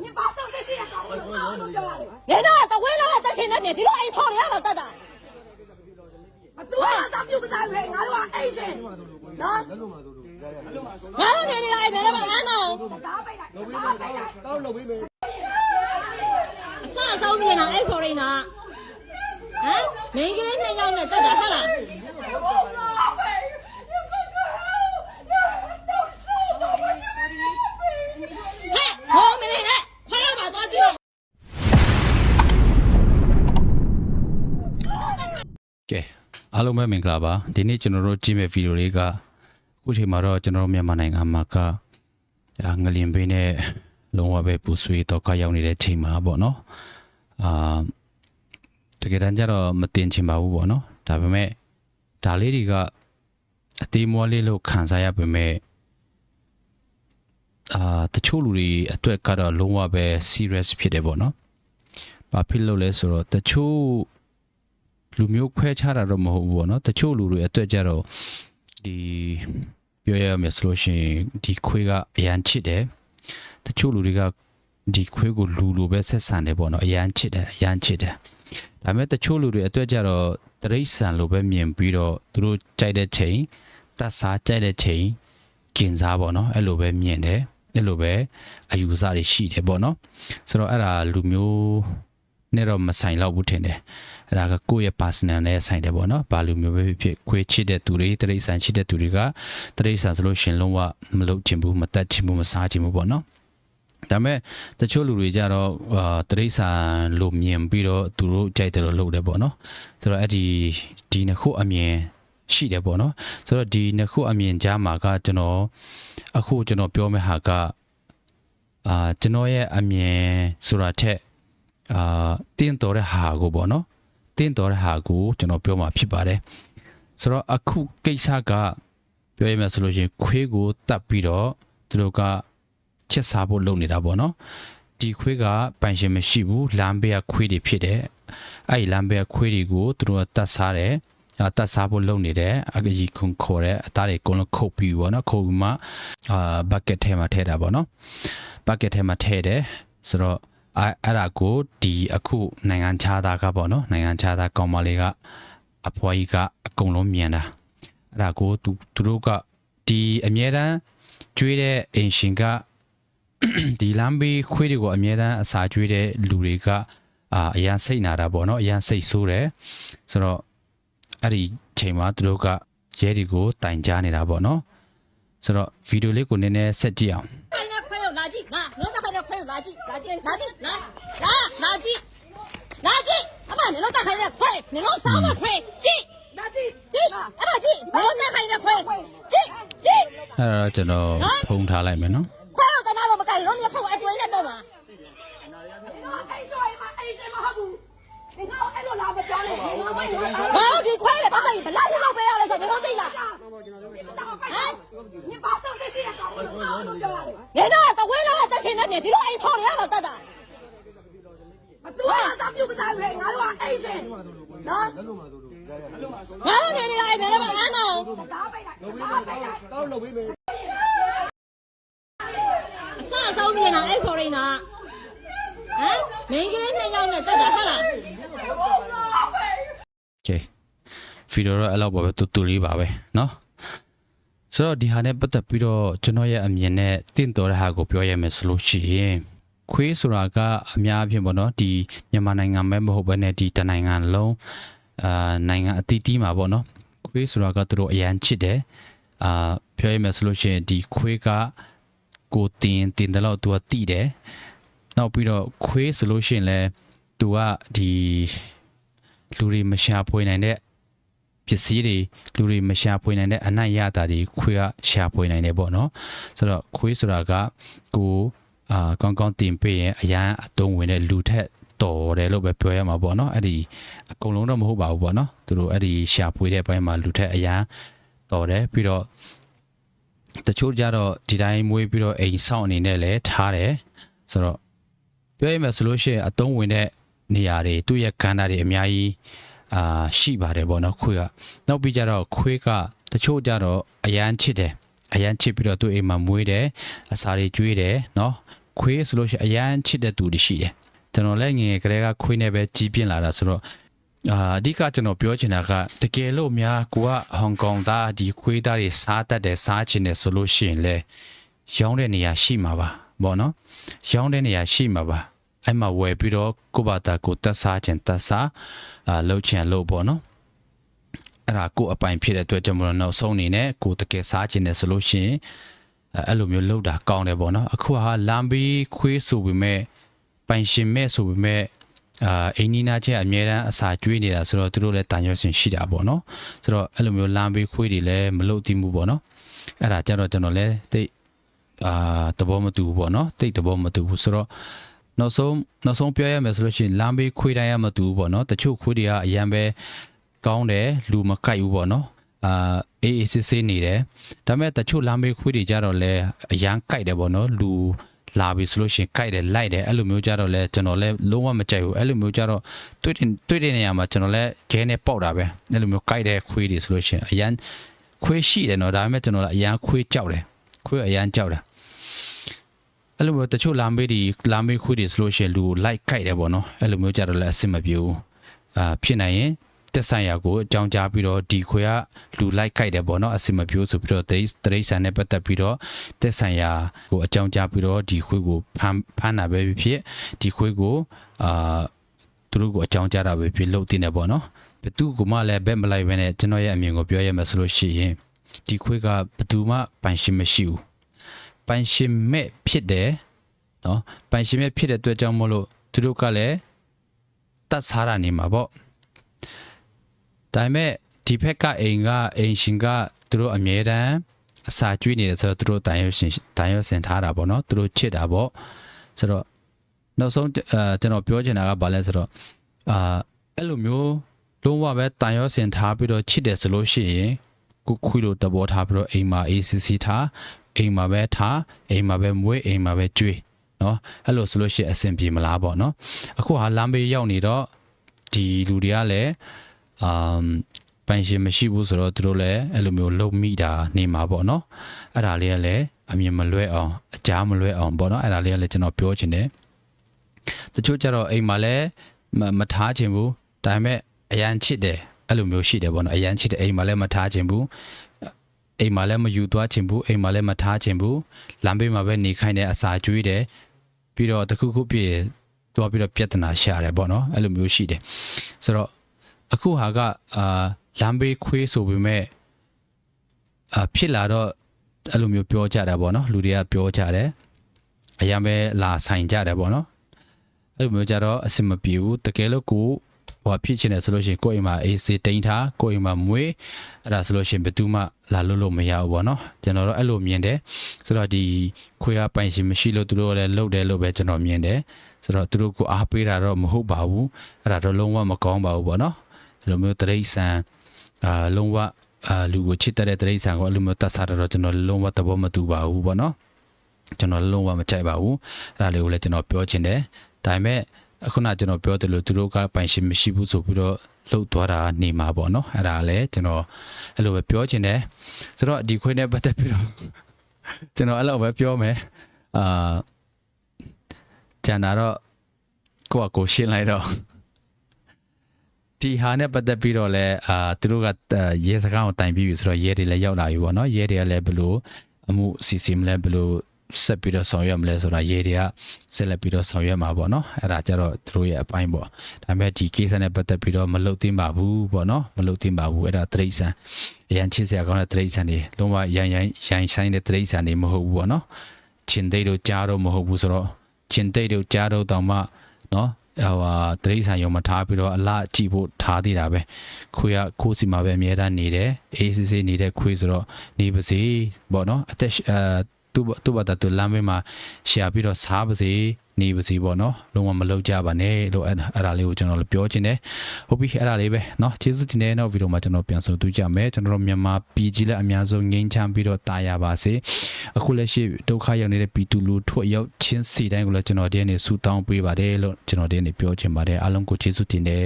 你把手这些搞不好都掉了。你那到未来这些那边，你都爱跑了吧，大大。多少咱就不咱赔，俺都爱钱，喏。俺都年龄大一点了吧，俺都。打败了，打败了。到路边没？啥手面啊？爱跑的呢？啊，每个人那样的，大大啥啦？ ဟောမင်းဟဲ့ခွဲရပါသွားကြည့်တော့ကဲအားလုံးပဲမင်္ဂလာပါဒီနေ့ကျွန်တော်တို့ကြည့်မဲ့ဗီဒီယိုလေးကအခုချိန်မှာတော့ကျွန်တော်တို့မြန်မာနိုင်ငံမှာကငလျင်ဘေးနဲ့လုံးဝပဲပူဆွေးတော့ကရောက်နေတဲ့ချိန်မှာပေါ့နော်အာတကယ်တမ်းကျတော့မတင်ချင်ပါဘူးပေါ့နော်ဒါပေမဲ့ဒါလေးတွေကအသေးမွားလေးလို့ခံစားရပေမဲ့ အာတချို့လူတွေအတွက်ကတော့လုံးဝပဲ serious ဖြစ်တယ်ပေါ့နော်ဘာဖြစ်လို့လဲဆိုတော့တချို့လူမျိုးခွဲခြားတာတော့မဟုတ်ဘူးပေါ့နော်တချို့လူတွေအတွက်ကြတော့ဒီပြောရမယ်ဆိုလို့ရှိရင်ဒီခွေးကအရန်ချစ်တယ်တချို့လူတွေကဒီခွေးကိုလူလိုပဲဆက်ဆံတယ်ပေါ့နော်အရန်ချစ်တယ်အရန်ချစ်တယ်ဒါပေမဲ့တချို့လူတွေအတွက်ကြတော့တရိษံလိုပဲမြင်ပြီးတော့သူတို့ကြိုက်တဲ့ချိန်တတ်စားကြိုက်တဲ့ချိန်ကျင်စားပေါ့နော်အဲ့လိုပဲမြင်တယ် အဲ့လိုပဲအယူဆတွေရှိတယ်ပေါ့နော်ဆိုတော့အဲ့ဒါလူမျိုးနဲ့တော့မဆိုင်တော့ဘူးထင်တယ် အဲ့ဒါကကိုယ့်ရဲ့ personal နဲ့ဆိုင်တယ်ပေါ့နော်ဘာလူမျိုးပဲဖြစ်ဖြစ်ခွေးချစ်တဲ့သူတွေတရိษံချစ်တဲ့သူတွေကတရိษံဆိုလို့ရှရင်လုံးဝမလုပ်ချင်ဘူးမတတ်ချင်ဘူးမစားချင်ဘူးပေါ့နော်ဒါပေမဲ့တချို့လူတွေကြတော့အာတရိษံလို့မြင်ပြီးတော့သူတို့ကြိုက်တယ်လို့လုပ်တယ်ပေါ့နော်ဆိုတော့အဲ့ဒီဒီနှစ်ခုအမြင် ရှိတယ်ပေါ့နော်ဆိုတော့ဒီနှစ်ခုအမြင်ကြားမှာကကျွန်တော်အခုကျွန်တော်ပြောမယ့်ဟာကအာကျွန်တော်ရဲ့အမြင်ဆိုတာထက်အာတင်းတော်တဲ့ဟာကိုပေါ့နော်တင်းတော်တဲ့ဟာကိုကျွန်တော်ပြောမှာဖြစ်ပါတယ်ဆိုတော့အခုကိစ္စကပြောရမယ်ဆိုလို့ရှိရင်ခွေးကိုတတ်ပြီးတော့သူတို့ကချက်စားဖို့လုပ်နေတာပေါ့နော်ဒီခွေးကပိုင်ရှင်မရှိဘူးလမ်းဘေးကခွေးတွေဖြစ်တယ်အဲ့ဒီလမ်းဘေးကခွေးတွေကိုသူတို့ကတတ်စားတယ်အာ တတ်စားဖို့လုပ်နေတယ်အကြီးခွန်ခေါ်တယ်အသားတွေအကုန်လုံးခုတ်ပြီးပေါ့နော်ခုတ်ပြီးမှအာဘက်ကက်ထဲမှာထည့်တာပေါ့နော်ဘက်ကက်ထဲမှာထည့်တယ်ဆိုတော့အဲ့အဲ့ဒါကိုဒီအခုနိုင်ငံခြားသားကပေါ့နော်နိုင်ငံခြားသားကောင်မလေးကအဖွားကြီးကအကုန်လုံးမြင်တာအဲ့ဒါကိုသူသူတို့ကဒီအမြဲတမ်းကျွေးတဲ့အင်ရှင်ကဒီလမ်းဘေးခွေးတွေကိုအမြဲတမ်းအစာကျွေးတဲ့လူတွေကအာအရန်စိတ်နာတာပေါ့နော်အရန်စိတ်ဆိုးတယ်ဆိုတော့ အဲ့ဒီချိန်မှာသူတို့ကရဲတွေကိုတိုင်ကြားနေတာပေါ့နော်ဆိုတော့ဗီဒီယိုလေးကိုနည်းနည်းဆက်ကြည့်အောင် 快点，快点，垃圾，拿，弄到快点，快点，垃圾，垃圾，垃圾，拿，拿，垃圾，垃圾，阿妈，你弄到快点，快，你弄啥么快，进，那这进，阿妈进，你弄到快点，快，进，进， အဲ့ဒါတော့ကျွန်တော်ဖုံးထားလိုက်မယ်နော် 你不当我拜你把手这些搞不懂啊！人家都为了这些那边，你说哎跑了了，等等，多少咱就不咱会，俺说爱心，啊， လက်လုံးမှာဆိုလို့ရရ 俺都给你来一遍了吧？俺都。打败了，打败了。 တော့လုပ်ပေးမယ် 啥时候面呢？哎，考虑呢？啊，每个人那样的，等等好了。 ကဲဗီဒီယိုတော့အဲ့လောက်ပါပဲတူတူလေးပါပဲเนาะ ဆိုတော့ဒီဟာနဲ့ပတ်သက်ပြီးတော့ကျွန်တော်ရဲ့အမြင်နဲ့တင့်တော်တဲ့ဟာကိုပြောရမယ်ဆိုလို့ရှိရင်ခွေးဆိုတာကအများအပြားပေါ့နော်ဒီမြန်မာနိုင်ငံပဲမဟုတ်ဘဲနဲ့ဒီတနိုင်ငံလုံးအာနိုင်ငံအသီးသီးမှာပေါ့နော်ခွေးဆိုတာကသူတို့အရန်ချစ်တယ်အာပြောရမယ်ဆိုလို့ရှိရင်ဒီခွေးကကိုတင်တင်တယ်လို့သူကတိတယ်နောက်ပြီးတော့ခွေးဆိုလို့ရှိရင်လဲသူကဒီလူတွေမရှာဖွေနိုင်တဲ့ပ စ္စည်းတွေလူတွေမရှာဖွေနိုင်တဲ့အနံ့ရတာတွေခွေးကရှာဖွေနိုင်တယ်ပေါ့နော်ဆိုတော့ခွေးဆိုတာကကိုအာကောင်းကောင်းတင်ပေးရင်အရန်အတုံးဝင်တဲ့လူထက်တော်တယ်လို့ပဲပြောရမှာပေါ့နော်အဲ့ဒီအကုန်လုံးတော့မဟုတ်ပါဘူးပေါ့နော်သူတို့အဲ့ဒီရှာဖွေတဲ့ဘက်မှာလူထက်အရန်တော်တယ်ပြီးတော့တချို့ကြတော့ဒီတိုင်းမွေးပြီးတော့အိမ်ဆောင်အနေနဲ့လည်းထားတယ်ဆိုတော့ပြောရမယ်ဆိုလို့ရှိရင်အတုံးဝင်တဲ့နေရာတွေသူ့ရဲ့ကန္တာတွေအများကြီး အာရှိပါတယ်ပေါ့နော်ခွေးကနောက်ပြီးကြတော့ခွေးကတချို့ကြတော့အရန်ချစ်တယ်အရန်ချစ်ပြီးတော့သူ့အိမ်မှာမွေးတယ်အစာတွေကျွေးတယ်နော်ခွေးဆိုလို့ရှိရင်အရန်ချစ်တဲ့သူတွေရှိတယ်ကျွန်တော်လည်းငယ်ငယ်ကလေးကခွေးနဲ့ပဲကြီးပြင်းလာတာဆိုတော့အာအဓိကကျွန်တော်ပြောချင်တာကတကယ်လို့များကိုကဟောင်ကောင်သားဒီခွေးသားတွေစားတတ်တယ်စားချင်တယ်ဆိုလို့ရှိရင်လေရောင်းတဲ့နေရာရှိမှာပါပေါ့နော်ရောင်းတဲ့နေရာရှိမှာပါ အဲ့မှာဝယ်ပြီးတော့ကိုယ့်ဘာသာကိုယ်တက်စားချင်တက်စားအာလှုပ်ချင်လှုပ်ပေါ့နော်အဲ့ဒါကိုယ်အပိုင်ဖြစ်တဲ့အတွက်ကြောင့်မလို့နောက်ဆုံးအနေနဲ့ကိုယ်တကယ်စားခြင်းနဲ့ဆိုလို့ရှိရင်အဲ့အဲ့လိုမျိုးလှုပ်တာကောင်းတယ်ပေါ့နော်အခုဟာလမ်းပြီးခွေးဆိုပေမဲ့ပိုင်ရှင်မဲ့ဆိုပေမဲ့အာအင်းနီနာချင်းအမြဲတမ်းအစာကျွေးနေတာဆိုတော့သူတို့လည်းတန်ရွှင်ရှင်ရှိတာပေါ့နော်ဆိုတော့အဲ့လိုမျိုးလမ်းပြီးခွေးတွေလည်းမလှုပ်သိမှုပေါ့နော်အဲ့ဒါကြတော့ကျွန်တော်လည်းတိတ်အာသဘောမတူဘူးပေါ့နော်တိတ်သဘောမတူဘူးဆိုတော့ နောက်ဆုံးနောက်ဆုံးပြောရမယ်ဆိုလို့ရှိရင်လမ်းဘေးခွေးတိုင်းရမတူဘူးပေါ့နော်တချို့ခွေးတွေကအရန်ပဲကောင်းတယ်လူမကိုက်ဘူးပေါ့နော်အာအေးအေးဆေးဆေးနေတယ်ဒါပေမဲ့တချို့လမ်းဘေးခွေးတွေကြတော့လဲအရန်ကိုက်တယ်ပေါ့နော်လူလာပြီဆိုလို့ရှိရင်ကိုက်တယ်လိုက်တယ်အဲ့လိုမျိုးကြတော့လဲကျွန်တော်လဲလုံးဝမကြိုက်ဘူးအဲ့လိုမျိုးကြတော့တွေ့တဲ့တွေ့တဲ့နေရာမှာကျွန်တော်လဲခဲနဲ့ပေါက်တာပဲအဲ့လိုမျိုးကိုက်တဲ့ခွေးတွေဆိုလို့ရှိရင်အရန်ခွေးရှိတယ်နော်ဒါပေမဲ့ကျွန်တော်လည်းအရန်ခွေးကြောက်တယ်ခွေးအရန်ကြောက်တာ အဲ့လိုမျိုးတချို့လာမေးဒီလာမေးခွေးတွေဆိုလို့ရှိရင်လူကိုလိုက်ကြိုက်တယ်ပေါ့နော်အဲ့လိုမျိုးကြတော့လည်းအဆင်မပြေဘူးအာဖြစ်နိုင်ရင်တက်ဆိုင်ရာကိုအကြောင်းကြားပြီးတော့ဒီခွေကလူလိုက်ကြိုက်တယ်ပေါ့နော်အဆင်မပြေဘူးဆိုပြီးတော့တရိတရိษံနဲ့ပတ်သက်ပြီးတော့တက်ဆိုင်ရာကိုအကြောင်းကြားပြီးတော့ဒီခွေကိုဖမ်းဖမ်းတာပဲဖြစ်ဒီခွေကိုအာသူတို့ကိုအကြောင်းကြားတာပဲဖြစ်လို့တင်တယ်ပေါ့နော်ဘသူကမှလည်းဘက်မလိုက်ဘဲနဲ့ကျွန်တော်ရဲ့အမြင်ကိုပြောရမယ်ဆိုလို့ရှိရင်ဒီခွေကဘသူမှပိုင်ရှင်မရှိဘူး ပိုင်ရှင်မဲ့ဖြစ်တယ်နော်ပိုင်ရှင်မဲ့ဖြစ်တဲ့အတွက်ကြောင့်မို့လို့သူတို့ကလည်းတတ်စားရနေမှာပေါ့ဒါပေမဲ့ဒီဘက်ကအိမ်ကအိမ်ရှင်ကသူတို့အမြဲတမ်းအစာကျွေးနေတယ်ဆိုတော့သူတို့တန်ရွှင်တန်ရွှင်စင်ထားတာပေါ့နော်သူတို့ချစ်တာပေါ့ဆိုတော့နောက်ဆုံးအဲကျွန်တော်ပြောချင်တာကဘာလဲဆိုတော့အာအဲ့လိုမျိုးလုံးဝပဲတန်ရွှင်စင်ထားပြီးတော့ချစ်တယ်ဆိုလို့ရှိရင်ကိုခွေးလိုတဘောထားပြီးတော့အိမ်မှာ ACC ထား အိမ်မှာပဲထားအိမ်မှာပဲမွေးအိမ်မှာပဲကျွေးနော်အဲ့လိုဆိုလို့ရှိရင်အဆင်ပြေမလားပေါ့နော်အခုဟာလမ်းဘေးရောက်နေတော့ဒီလူတွေကလည်းအမ်ပိုင်ရှင်မရှိဘူးဆိုတော့သူတို့လည်းအဲ့လိုမျိုးလုံမိတာနေမှာပေါ့နော်အဲ့ဒါလေးကလည်းအမြင်မလွဲအောင်အကြားမလွဲအောင်ပေါ့နော်အဲ့ဒါလေးကလည်းကျွန်တော်ပြောချင်တယ်တချို့ကျတော့အိမ်မှာလည်းမမထားခြင်းဘူးဒါပေမဲ့အရန်ချစ်တယ်အဲ့လိုမျိုးရှိတယ်ပေါ့နော်အရန်ချစ်တယ်အိမ်မှာလည်းမထားခြင်းဘူး အိမ်မှာလည်းမယူသွားချင်ဘူးအိမ်မှာလည်းမထားချင်ဘူးလမ်းဘေးမှာပဲနေခိုင်းတဲ့အစာကျွေးတယ်ပြီးတော့တခုခုပြည့်သွားပြီးတော့ပြဿနာရှာတယ်ပေါ့နော်အဲ့လိုမျိုးရှိတယ်ဆိုတော့အခုဟာကအာလမ်းဘေးခွေးဆိုပေမဲ့အာဖြစ်လာတော့အဲ့လိုမျိုးပြောကြတာပေါ့နော်လူတွေကပြောကြတယ်အရင်ပဲလာဆိုင်ကြတယ်ပေါ့နော်အဲ့လိုမျိုးကြတော့အဆင်မပြေဘူးတကယ်လို့ကို ဟိုဖြစ်ချင်တယ်ဆိုလို့ရှိရင်ကိုယ့်အိမ်မှာအေးစေတိန်ထားကိုယ့်အိမ်မှာမွေးအဲ့ဒါဆိုလို့ရှိရင်ဘယ်သူမှလာလို့လို့မရဘူးပေါ့နော်ကျွန်တော်တို့အဲ့လိုမြင်တယ်ဆိုတော့ဒီခွေးကပိုင်ရှင်မရှိလို့သူတို့လည်းလှုပ်တယ်လို့ပဲကျွန်တော်မြင်တယ်ဆိုတော့သူတို့ကိုအားပေးတာတော့မဟုတ်ပါဘူးအဲ့ဒါတော့လုံးဝမကောင်းပါဘူးပေါ့နော်အဲ့လိုမျိုးတရိษံအာလုံးဝအာလူကိုချစ်တဲ့တရိษံကိုအဲ့လိုမျိုးတတ်စားတော့ကျွန်တော်လုံးဝသဘောမတူပါဘူးပေါ့နော်ကျွန်တော်လုံးဝမကြိုက်ပါဘူးအဲ့ဒါလေးကိုလည်းကျွန်တော်ပြောချင်တယ်ဒါပေမဲ့ အခုနကျွန်တော်ပြောတယ်လို့သူတို့ကပိုင်ရှင်မရှိဘူးဆိုပြီးတော့လှုပ်သွားတာနေမှာပေါ့နော်အဲ့ဒါလည်းကျွန်တော်အဲ့လိုပဲပြောချင်တယ်ဆိုတော့ဒီခွေးနဲ့ပတ်သက်ပြီးတော့ကျွန်တော်အဲ့လိုပဲပြောမယ်အာကျန်တာတော့ကိုယ့်အကိုရှင်းလိုက်တော့ဒီဟာနဲ့ပတ်သက်ပြီးတော့လဲအာသူတို့ကရဲစကားကိုတိုင်ပြီးပြီဆိုတော့ရဲတွေလည်းရောက်လာပြီပေါ့နော်ရဲတွေကလည်းဘယ်လိုအမှုစီစီမလဲဘယ်လို ဆက်ပြီးတော့ဆောင်ရွက်မလဲဆိုတာရဲတွေကဆက်လက်ပြီးတော့ဆောင်ရွက်မှာပေါ့နော်အဲ့ဒါကြတော့သူတို့ရဲ့အပိုင်းပေါ့ဒါပေမဲ့ဒီ case နဲ့ပတ်သက်ပြီးတော့မလုတ်သိမ်းပါဘူးပေါ့နော်မလုတ်သိမ်းပါဘူးအဲ့ဒါတရိษံအရန်ချစ်စရာကောင်းတဲ့တရိษံတွေလုံးဝရန်ရန်ရန်ဆိုင်တဲ့တရိษံတွေမဟုတ်ဘူးပေါ့နော်ချင်းသိတို့ကြားတော့မဟုတ်ဘူးဆိုတော့ချင်းသိတို့ကြားတော့တောင်မှနော်ဟိုဟာတရိษံရုံမထားပြီးတော့အလားကြည့်ဖို့ထားသေးတာပဲခွေးကကိုယ်စီမှာပဲအများသားနေတယ်အေးစစ်စစ်နေတဲ့ခွေးဆိုတော့နေပါစေပေါ့နော်အသက်အဲ သူ့သူ့ဘာသာသူလမ်းဘေးမှာရှာပြီးတော့စားပါစေနေပါစေပေါ့နော်လုံးဝမလောက်ကြပါနဲ့လို့အဲ့အဲ့ဒါလေးကိုကျွန်တော်လည်းပြောချင်တယ်ဟုတ်ပြီအဲ့ဒါလေးပဲเนาะကျေးဇူးတင်တဲ့နောက်ဗီဒီယိုမှာကျွန်တော်ပြန်ဆိုတွေ့ကြမယ်ကျွန်တော်တို့မြန်မာပြည်ကြီးလက်အများဆုံးငြိမ်းချမ်းပြီးတော့တာယာပါစေအခုလက်ရှိဒုက္ခရောက်နေတဲ့ပြည်သူလူထုအရောက်ချင်းစီတိုင်းကိုလည်းကျွန်တော်ဒီနေ့ဆူတောင်းပေးပါတယ်လို့ကျွန်တော်ဒီနေ့ပြောချင်ပါတယ်အားလုံးကိုကျေးဇူးတင်တယ်